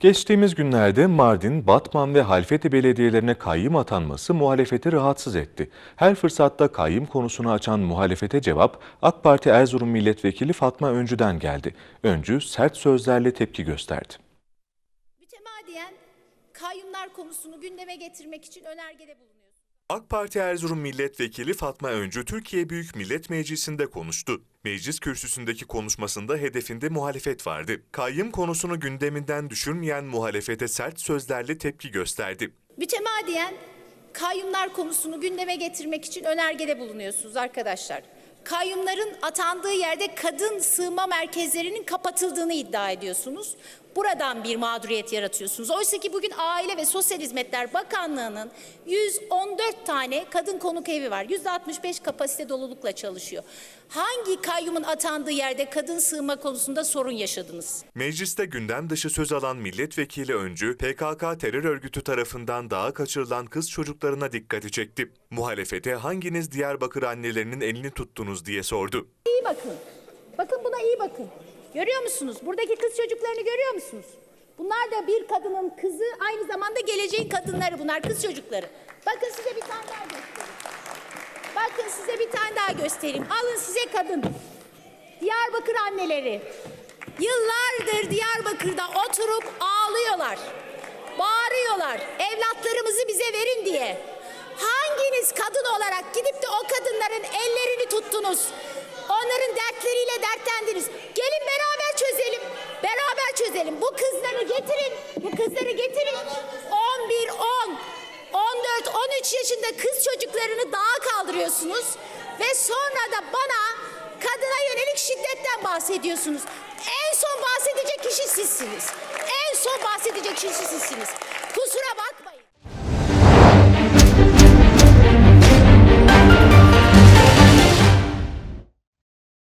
Geçtiğimiz günlerde Mardin, Batman ve Halfeti belediyelerine kayyım atanması muhalefeti rahatsız etti. Her fırsatta kayyım konusunu açan muhalefete cevap AK Parti Erzurum Milletvekili Fatma Öncü'den geldi. Öncü sert sözlerle tepki gösterdi. Mütemadiyen kayyumlar konusunu gündeme getirmek için önergede bulunuyorsunuz. AK Parti Erzurum Milletvekili Fatma Öncü Türkiye Büyük Millet Meclisi'nde konuştu. Meclis kürsüsündeki konuşmasında hedefinde muhalefet vardı. Kayyım konusunu gündeminden düşürmeyen muhalefete sert sözlerle tepki gösterdi. Mütemadiyen kayyumlar konusunu gündeme getirmek için önergede bulunuyorsunuz arkadaşlar. Kayyumların atandığı yerde kadın sığınma merkezlerinin kapatıldığını iddia ediyorsunuz. Buradan bir mağduriyet yaratıyorsunuz. Oysa ki bugün Aile ve Sosyal Hizmetler Bakanlığı'nın 114 tane kadın konuk evi var. %65 kapasite dolulukla çalışıyor. Hangi kayyumun atandığı yerde kadın sığınma konusunda sorun yaşadınız? Mecliste gündem dışı söz alan milletvekili Öncü, PKK terör örgütü tarafından dağa kaçırılan kız çocuklarına dikkati çekti. Muhalefete hanginiz Diyarbakır annelerinin elini tuttunuz diye sordu. İyi bakın. Bakın buna iyi bakın. Görüyor musunuz? Buradaki kız çocuklarını görüyor musunuz? Bunlar da bir kadının kızı, aynı zamanda geleceğin kadınları bunlar, kız çocukları. Bakın size bir tane daha göstereyim. Bakın size bir tane daha göstereyim. Alın size kadın. Diyarbakır anneleri. Yıllardır Diyarbakır'da oturup ağlıyorlar. Bağırıyorlar. Evlatlarımızı bize verin diye. Hanginiz kadın olarak gidip de o kadınların ellerini tuttunuz? Onların dertleriyle dertlendiniz. 13 yaşında kız çocuklarını dağa kaldırıyorsunuz. Ve sonra da bana kadına yönelik şiddetten bahsediyorsunuz. En son bahsedecek kişi sizsiniz. En son bahsedecek kişi sizsiniz.